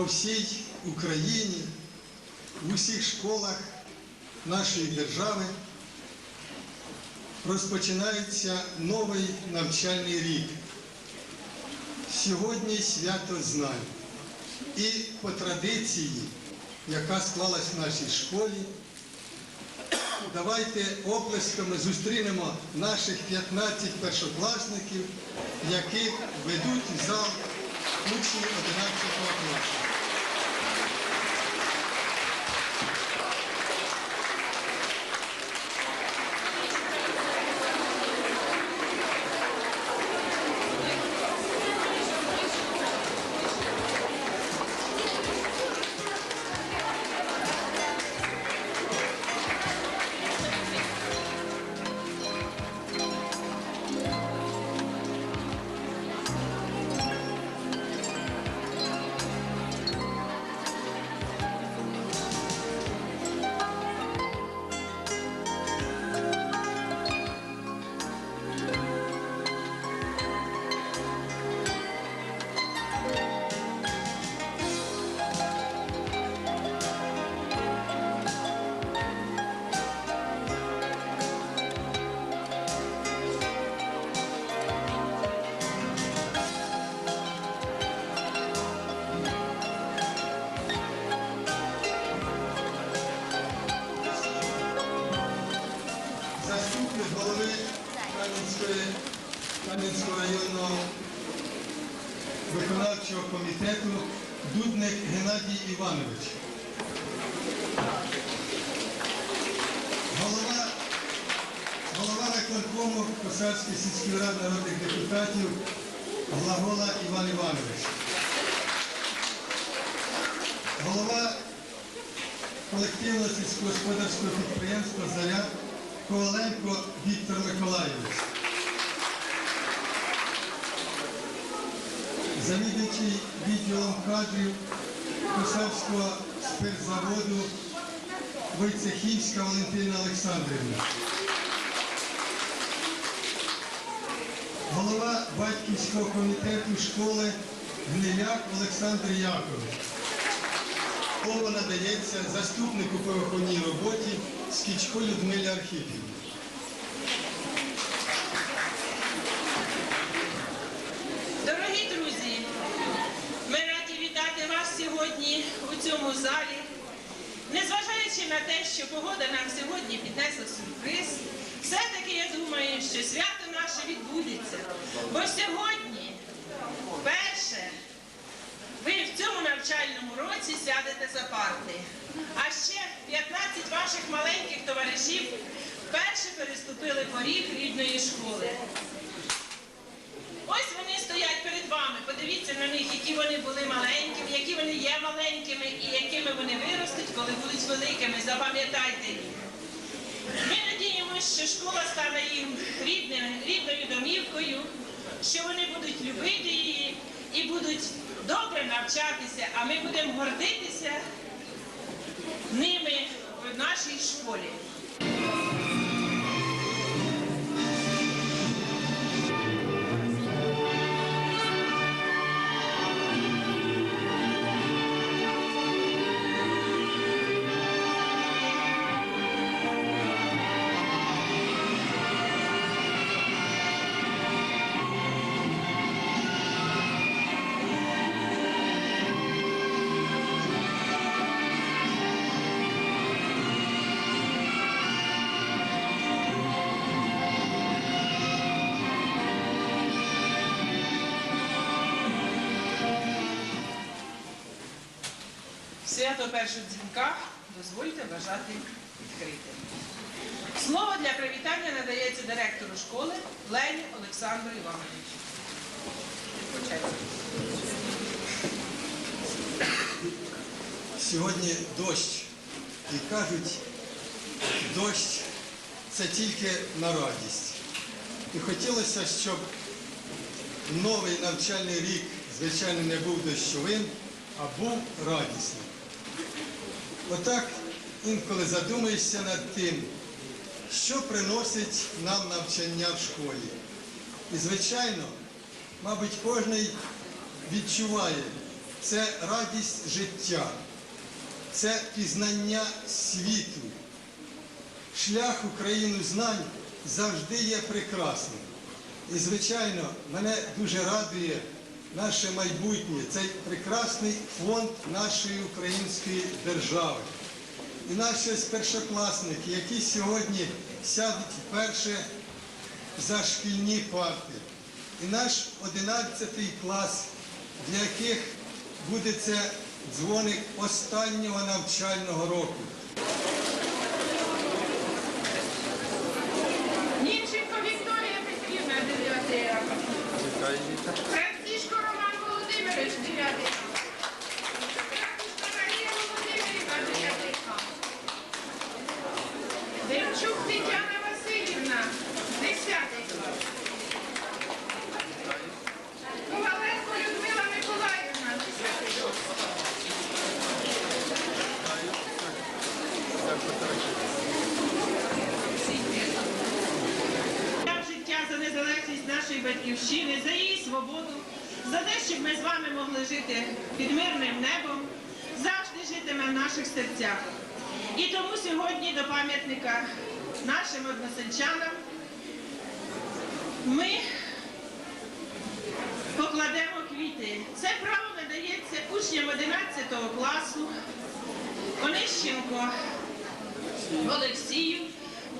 по всій Україні, в усіх школах нашої держави розпочинається новий навчальний рік. Сьогодні свято знань. І по традиції, яка склалась в нашій школі, давайте оплесками зустрінемо наших 15 першокласників, які ведуть в зал учні 11 класу. Виконкому Косарської сільської ради народних депутатів Глагола Іван Іванович. Голова колективного сільськогосподарського підприємства Заряд Коваленко Віктор Миколайович. Завідуючий відділом кадрів Косавського спиртзаводу Войцехівська Валентина Олександрівна. Голова батьківського комітету школи Гниляк Олександр Якович. Слово надається заступнику по виховній роботі Скічко Людмилі Архіпівні. Дорогі друзі, ми раді вітати вас сьогодні у цьому залі. Незважаючи на те, що погода нам сьогодні піднесла сюрприз, все-таки я думаю, що свято наше відбудеться. Бо сьогодні, вперше, ви в цьому навчальному році сядете за парти. А ще 15 ваших маленьких товаришів вперше переступили поріг рідної школи. Ось вони стоять перед вами. Подивіться на них, які вони були маленькими, які вони є маленькими і якими вони виростуть, коли будуть великими. Запам'ятайте їх. Що школа стане їм рідним, рідною домівкою, що вони будуть любити її і будуть добре навчатися, а ми будемо гордитися ними в нашій школі. Свято першого дзвінка дозвольте вважати відкритим. Слово для привітання надається директору школи Лені Олександру Івановичу. Сьогодні дощ. І кажуть, дощ це тільки на радість. І хотілося, щоб новий навчальний рік, звичайно, не був дощовим, а був радісним. Отак інколи задумаєшся над тим, що приносить нам навчання в школі. І, звичайно, мабуть, кожен відчуває, це радість життя, це пізнання світу. Шлях у країну знань завжди є прекрасним. І, звичайно, мене дуже радує наше майбутнє, цей прекрасний фонд нашої української держави. І наші ось першокласники, які сьогодні сядуть вперше за шкільні парти. І наш 11 клас, для яких буде це дзвоник останнього навчального року. Німченко Вікторія Петрівна, 9 А. Францишко Роман Володимирович, 9 А. Францишко Марія Володимирівна, 9 А. Демчук Тетяна Васильівна, 10 клас. Коваленко Людмила Миколаївна, 10 клас. Дав життя за незалежність нашої батьківщини, за її свободу, за те, щоб ми з вами могли жити під мирним небом, завжди житиме в наших серцях. І тому сьогодні до пам'ятника нашим односельчанам ми покладемо квіти. Це право надається учням 11 класу Онищенко Олексію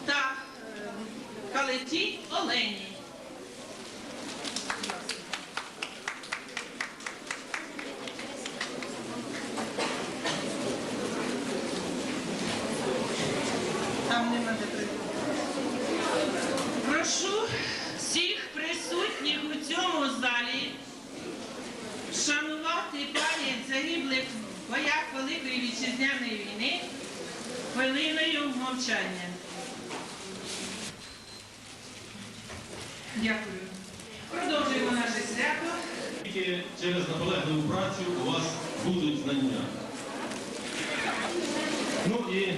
та е, Калеті Олені. Там нема де прийти. Прошу всіх присутніх у цьому залі шанувати пам'ять загиблих в боях Великої вітчизняної війни хвилиною мовчання. Дякую. Продовжуємо наше свято. Тільки через наполегливу працю у вас будуть знання. Ну і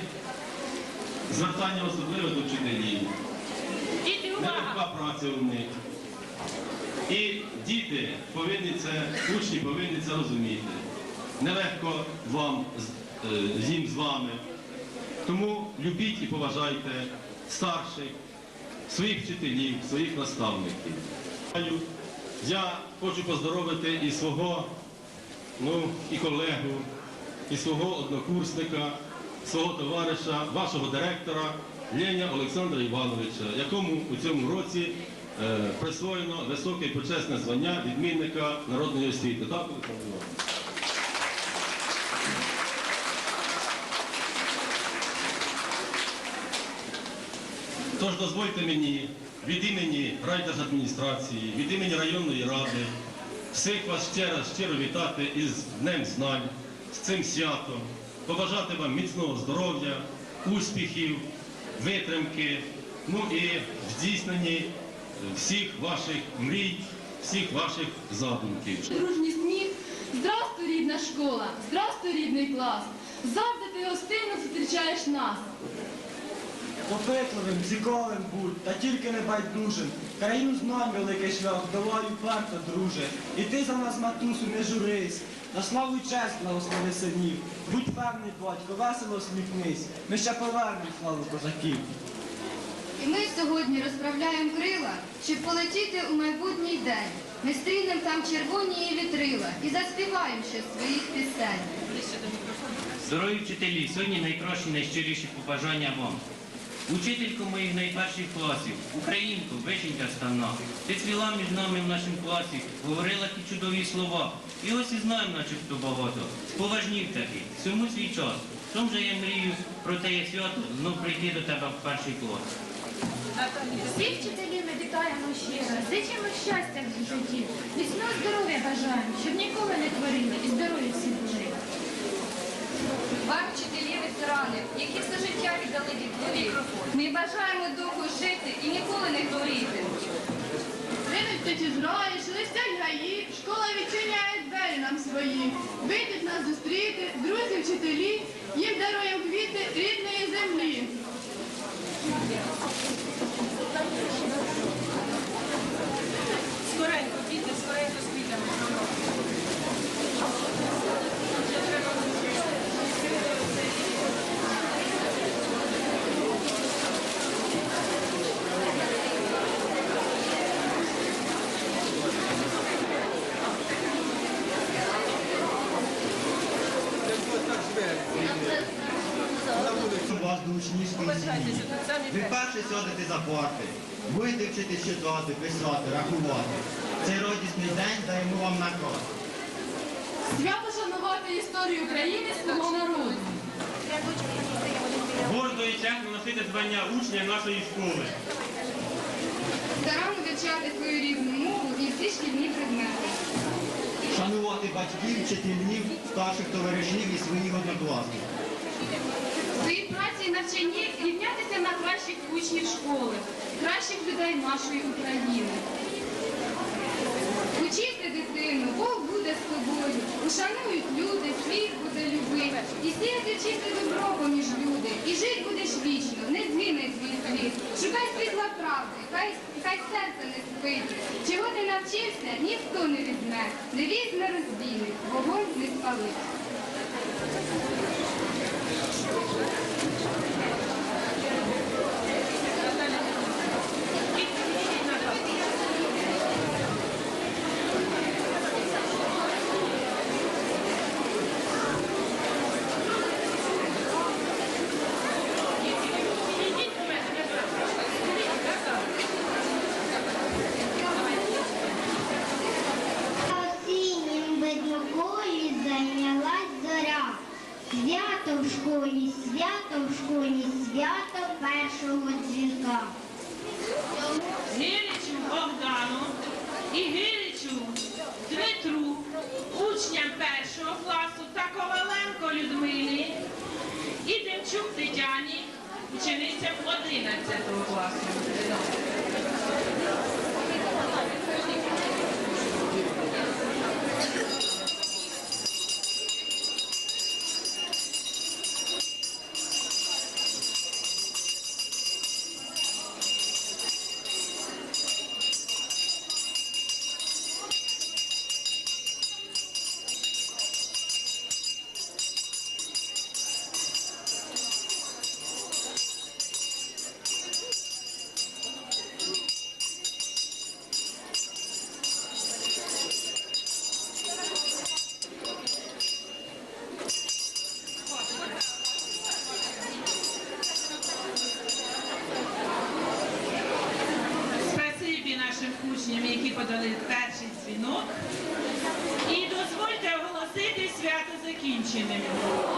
звертання особливе до вчителів. Діти, увага! Нелегка праця у них. І діти повинні це, учні повинні це розуміти. Нелегко вам е, їм з вами. Тому любіть і поважайте старших, своїх вчителів, своїх наставників. Я хочу поздоровити і свого ну, і колегу, і свого однокурсника, свого товариша, вашого директора Леня Олександра Івановича, якому у цьому році е, присвоєно високе і почесне звання відмінника народної освіти. Так, Олександр Іванович? Тож дозвольте мені від імені райдержадміністрації, від імені районної ради всіх вас ще раз щиро вітати із Днем Знань, з цим святом, побажати вам міцного здоров'я, успіхів, витримки, ну і в здійсненні е, всіх ваших мрій, всіх ваших задумків. Дружній сміх. Здрастуй, рідна школа, здрастуй, рідний клас. Завжди ти гостинно зустрічаєш нас. Попитливим, цікавим будь, та тільки не байдужим. Країну знань великий шлях, долаю перто, друже. І ти за нас, матусю, не журись. На славу й честь благослови синів. Будь певний, батько, весело сміхнись. Ми ще повернемо славу козаків. І ми сьогодні розправляємо крила, щоб полетіти у майбутній день. Ми стрінем там червоні вітрила і заспіваємо ще своїх пісень. Дорогі вчителі, сьогодні найкращі, найщиріші побажання вам. Учителько моїх найперших класів, українко, вишенька стана, ти цвіла між нами в нашому класі, говорила ті чудові слова. І ось і знаємо начебто багато. Споважнів таки, всьому свій час. Чом же я мрію про те свято знов прийти до тебе в перший клас. Всіх вчителів ми вітаємо щиро, зичимо щастя в житті, міцного здоров'я бажаємо, щоб ніколи не творили і здорові всі Вам вчителі ветерани, які все життя віддали від. Ми бажаємо довго жити і ніколи не хворіти. Ринуть птиці зрої, шелестять гаї, школа відчиняє двері нам свої. Вийдуть нас зустріти, друзі, вчителі, їм даруємо квіти рідної землі. Скоренько, діти, скоренько з квітами. вас до Ви перші сядете за парти, будете вчити читати, писати, рахувати. Цей радісний день даємо вам наказ. Свято шанувати історію України свого народу. Гордо і чесно носити звання учня нашої школи. Старанно вивчати свою рідну мову і всі шкільні предмети. Шанувати батьків, вчителів, старших товаришів і своїх однокласників. В своїй праці і навчанні рівнятися на кращих учнів школи, кращих людей нашої України. Учити дитину, Бог буде з тобою. Ушанують люди, світ буде любити. І сіяти чисте добро поміж люди. І жить будеш вічно, не згине твій світ. Шукай світла правди, хай, хай серце не спить. Чого ти навчився, ніхто не візьме. Не візь не розбійник, вогонь не спалить. すごい。Дзвінка. Гиричу Богдану і Гиричу Дмитру, учням першого класу та Коваленко Людмилі і Демчук Тетяні, ученицям 11 класу. І